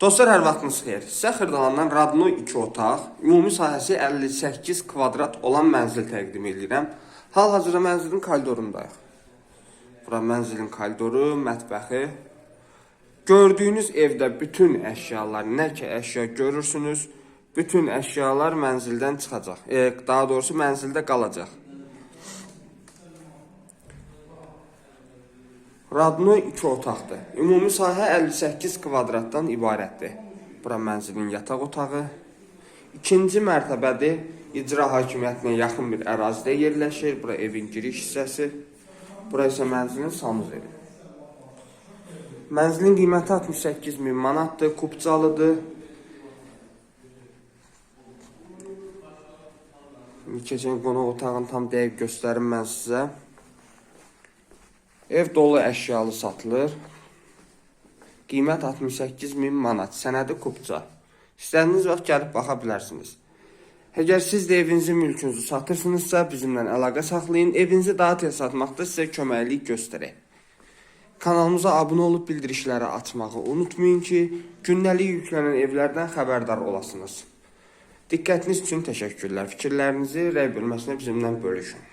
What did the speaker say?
Dostlar, hər vaxtınız xeyir. Sizə Radno 2 otaq, ümumi sahəsi 58 kvadrat olan mənzil təqdim edirəm. Hal-hazırda mənzilin koridorundayıq. Bura mənzilin koridoru, mətbəxi. Gördüyünüz evdə bütün əşyalar, nə ki əşya görürsünüz, bütün əşyalar mənzildən çıxacaq. E, daha doğrusu mənzildə qalacaq. Radno 2 otaqdır. Ümumi sahə 58 kvadratdan ibarətdir. Bura mənzilin yataq otağı. İkinci mərtəbədir. İcra hakimiyyətinə yaxın bir ərazidə yerləşir. Bura evin giriş hissəsi. Bura isə mənzilin sanuz evi. Mənzilin qiyməti 68 min manatdır. Kupcalıdır. Keçən qonaq otağını tam dəqiq göstərim mən sizə. Ev dolu əşyalı satılır. Qiymət 68 min manat. Sənədi kupça. İstədiyiniz vaxt gəlib baxa bilərsiniz. Əgər siz də evinizin mülkünüzü satırsınızsa, bizimlə əlaqə saxlayın. Evinizi daha tez satmaqda sizə köməklik göstərək. Kanalımıza abunə olub bildirişləri açmağı unutmayın ki, gündəlik yüklənən evlərdən xəbərdar olasınız. Diqqətiniz üçün təşəkkürlər. Fikirlərinizi rəy bölməsinə bizimlə bölüşün.